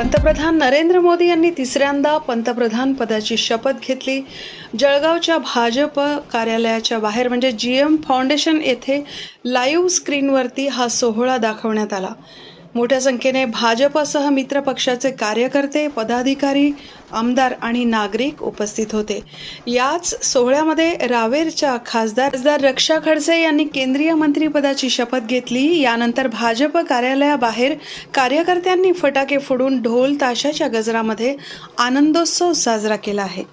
पंतप्रधान नरेंद्र मोदी यांनी तिसऱ्यांदा पंतप्रधान पदाची शपथ घेतली. जळगावच्या भाजप कार्यालयाच्या बाहेर म्हणजे जी एम फाउंडेशन येथे लाईव्ह स्क्रीनवरती हा सोहळा दाखवण्यात आला. मोठ्या संख्येने भाजपसह मित्र पक्षाचे कार्यकर्ते पदाधिकारी आमदार आणि नागरिक उपस्थित होते. याच सोहळ्यामध्ये रावेरच्या खासदार खासदार रक्षा खडसे यांनी केंद्रीय मंत्रीपदाची शपथ घेतली. यानंतर भाजप कार्यालयाबाहेर कार्यकर्त्यांनी फटाके फोडून ढोल ताशाच्या गजरामध्ये आनंदोत्सव साजरा केला आहे.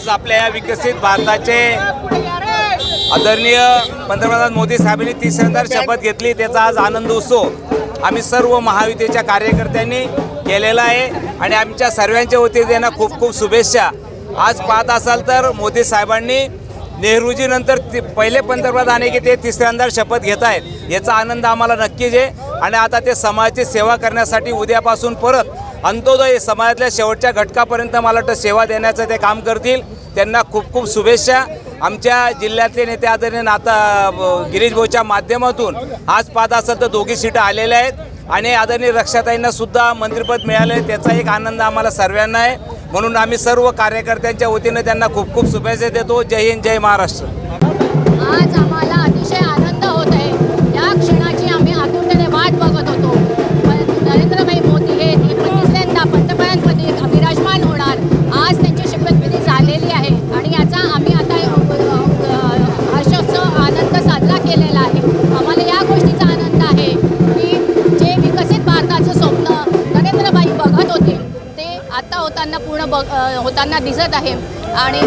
आज आपल्या या विकसित भारताचे आदरणीय पंतप्रधान मोदी साहेबांनी तिसऱ्यांदा शपथ घेतली त्याचा आज आनंद उत्सव आम्ही सर्व महायुतीच्या कार्यकर्त्यांनी केलेला आहे आणि आमच्या सर्वांच्या वतीने त्यांना खूप खूप शुभेच्छा. आज पाहत असाल तर मोदी साहेबांनी नेहरूजीनंतर ति- पहिले पंतप्रधान आहे की ते तिसऱ्यांदा शपथ घेत आहेत. याचा आनंद आम्हाला नक्कीच आहे. आणि आता ते समाजाची सेवा करण्यासाठी उद्यापासून परत अंत्योदय समाजातल्या शेवटच्या घटकापर्यंत मला वाटतं सेवा देण्याचं ते काम करतील. त्यांना खूप खूप शुभेच्छा. आमच्या जिल्ह्यातले नेते आदरणीय नाता गिरीश भाऊच्या माध्यमातून आज पाहत असाल तर दोघी सीटं आलेल्या आहेत. आणि आदरणीय रक्षाताईंना सुद्धा मंत्रिपद मिळालं आहे. त्याचा एक आनंद आम्हाला सर्वांना आहे. म्हणून आम्ही सर्व कार्यकर्त्यांच्या वतीनं त्यांना खूप खूप शुभेच्छा देतो. जय हिंद जय महाराष्ट्र. होताना दिसत आहे. आणि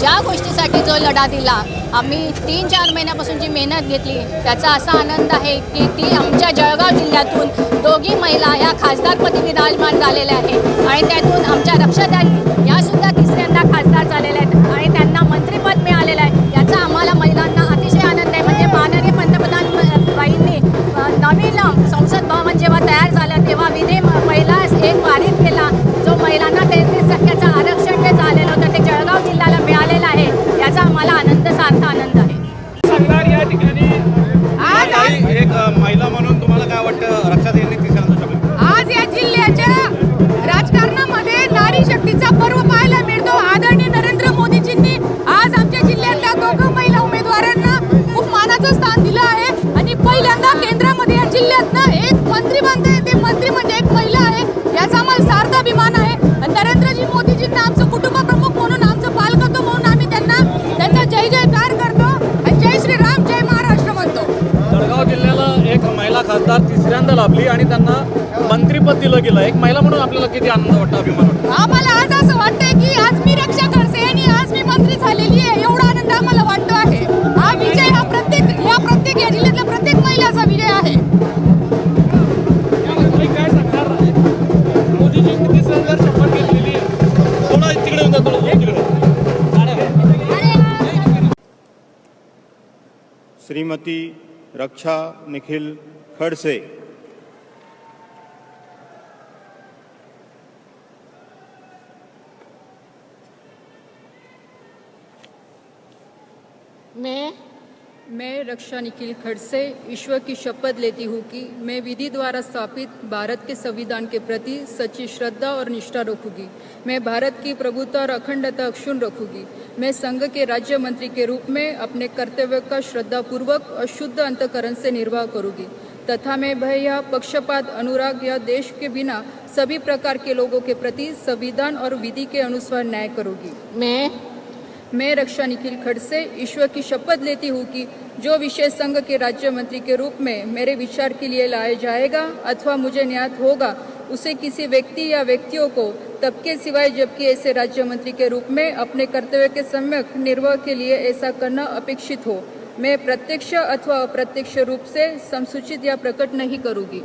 ज्या गोष्टीसाठी जो लढा दिला आम्ही तीन चार महिन्यापासून जी मेहनत घेतली त्याचा असा आनंद आहे की ती आमच्या जळगाव जिल्ह्यातून दोघी महिला या खासदारपदी विराजमान झालेल्या आहेत. आणि त्यातून आमच्या रक्षाताई या सुद्धा तिसऱ्यांदा खासदार झालेल्या आहेत. जिल्ह्यातनं एक मंत्री बनते ते मंत्री म्हणजे एक महिला आहे याचा आम्हाला सार्थ अभिमान आहे. आणि नरेंद्रजी मोदीजींना आमचं कुटुंब प्रमुख म्हणून आमचं पालकत्व म्हणून आम्ही त्यांना त्यांचा जय जयकार करतो आणि जय श्रीराम जय महाराष्ट्र म्हणतो. जळगाव जिल्ह्याला एक महिला खासदार तिसऱ्यांदा लाभली आणि त्यांना मंत्रीपद दिलं गेलं. एक महिला म्हणून आपल्याला किती आनंद वाटतो अभिमान वाटतो? आम्हाला आज श्रीमती रक्षा निखिल खडसे। मैं मैं रक्षा निखिल खड़से ईश्वर की शपथ लेती हूँ कि मैं विधि द्वारा स्थापित भारत के संविधान के प्रति सच्ची श्रद्धा और निष्ठा रखूँगी। मैं भारत की प्रभुता और अखंडता अक्षुण रखूँगी। मैं संघ के राज्य मंत्री के रूप में अपने कर्तव्य का श्रद्धापूर्वक और शुद्ध अंतकरण से निर्वाह करूँगी। तथा मैं भय या पक्षपात, अनुराग या देश के बिना सभी प्रकार के लोगों के प्रति संविधान और विधि के अनुसार न्याय करूँगी। मैं मैं रक्षा निखिल खड़से ईश्वर की शपथ लेती हूँ कि जो विषय संघ के राज्य मंत्री के रूप में मेरे विचार के लिए लाया जाएगा अथवा मुझे न्याय होगा, उसे किसी व्यक्ति या व्यक्तियों को तब के सिवाय जबकि ऐसे राज्य मंत्री के रूप में अपने कर्तव्य के सम्यक निर्वाह के लिए ऐसा करना अपेक्षित हो। मैं प्रत्यक्ष अथवा अप्रत्यक्ष रूप से संसूचित या प्रकट नहीं करूँगी।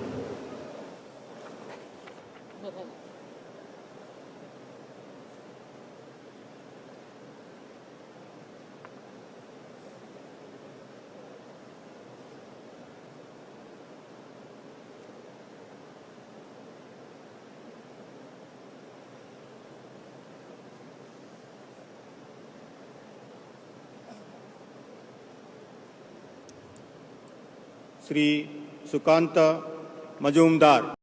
श्री सुकांत मजुमदार।